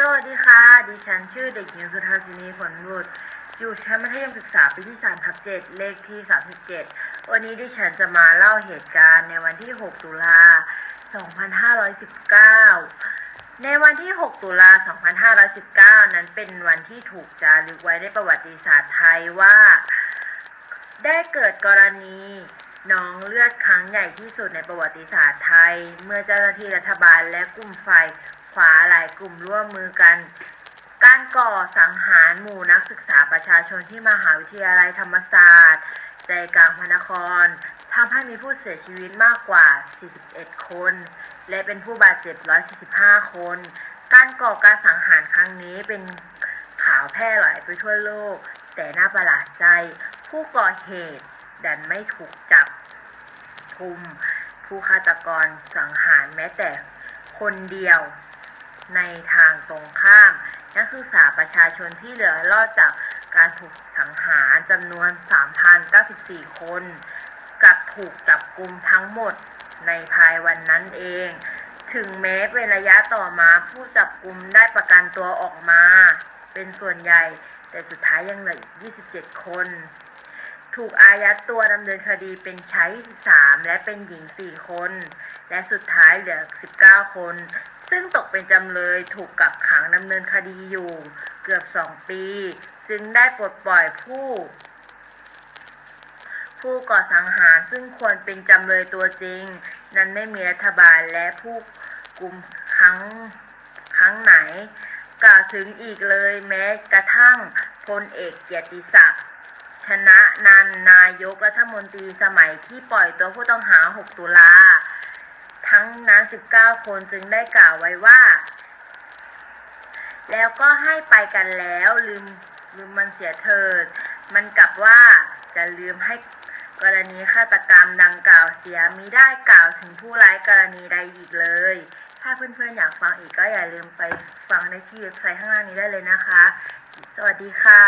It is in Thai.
สวัสดีค่ะ ดิฉันชื่อเด็กหญิงสุธาสินีผลบุตรอยู่ชั้นมัธยมศึกษาปีที่3ทับ7เลขที่ 37 วันนี้ดิฉันจะมาเล่าเหตุการณ์ในวันที่ 6 ตุลา 2519 ในวันที่ 6 ตุลา 2519 นั้นเป็นวันที่ถูกจารึกไว้ในประวัติศาสตร์ไทยว่า ได้เกิดกรณีน้องเลือดครั้งใหญ่ที่สุดในประวัติศาสตร์ไทย เมื่อเจ้าหน้าที่รัฐบาลและกลุ่มฝ่าย ขวาหลายกลุ่มร่วมมือกัน การก่อสังหารหมู่นักศึกษาประชาชนที่มหาวิทยาลัยธรรมศาสตร์ ใจกลางพระนครทำให้มีผู้เสียชีวิตมากกว่า 41 คน และเป็นผู้บาดเจ็บ 145 คน การก่อการสังหารครั้งนี้เป็นข่าวแพร่หลายไปทั่วโลก แต่น่าประหลาดใจ ผู้ก่อเหตุดันไม่ถูกจับกุมผู้ฆาตกรสังหารแม้แต่คนเดียว ในทางตรงข้าม นักศึกษาประชาชนที่เหลือรอดจากการถูกสังหารจำนวน 3,094 คนกับถูกจับกลุ่มทั้งหมดในภายวันนั้นเอง ถึงแม้เป็นระยะต่อมาผู้จับกลุ่มได้ประกันตัวออกมา เป็นส่วนใหญ่ แต่สุดท้ายยังเหลืออีก 27 คน ถูกอายัดตัวดำเนินคดีเป็นชาย23 และเป็นหญิง 4 คน และสุดท้ายเหลือ 19 คน ซึ่งตกเป็นจำเลยถูกกักขังดำเนินคดีอยู่เกือบ 2 ปี จึงได้ปลดปล่อยผู้ ผู้ก่อสังหารซึ่งควรเป็นจำเลยตัวจริง นั้นไม่มีรัฐบาลและผู้กลุ่มครั้งครั้งไหน กล่าวถึงอีกเลยแม้กระทั่งพลเอกเกียรติศักดิ์ ชนะนันนายกรัฐมนตรีสมัยที่ปล่อยตัวผู้ต้องหา 6 ตุลา ทั้งนั้น 19 คนจึงได้กล่าวไว้ว่า แล้วก็ให้ไปกันแล้วลืมลืมมันเสียเถิด มันกลับว่าจะลืมให้กรณีฆาตกรรมดังกล่าวเสียมิได้กล่าวถึงผู้ร้ายกรณีใดอีกเลย ถ้าเพื่อนๆอยากฟังอีกก็อย่าลืมไปฟังในที่เว็บไซต์ข้างล่างนี้ได้เลยนะคะ สวัสดีค่ะ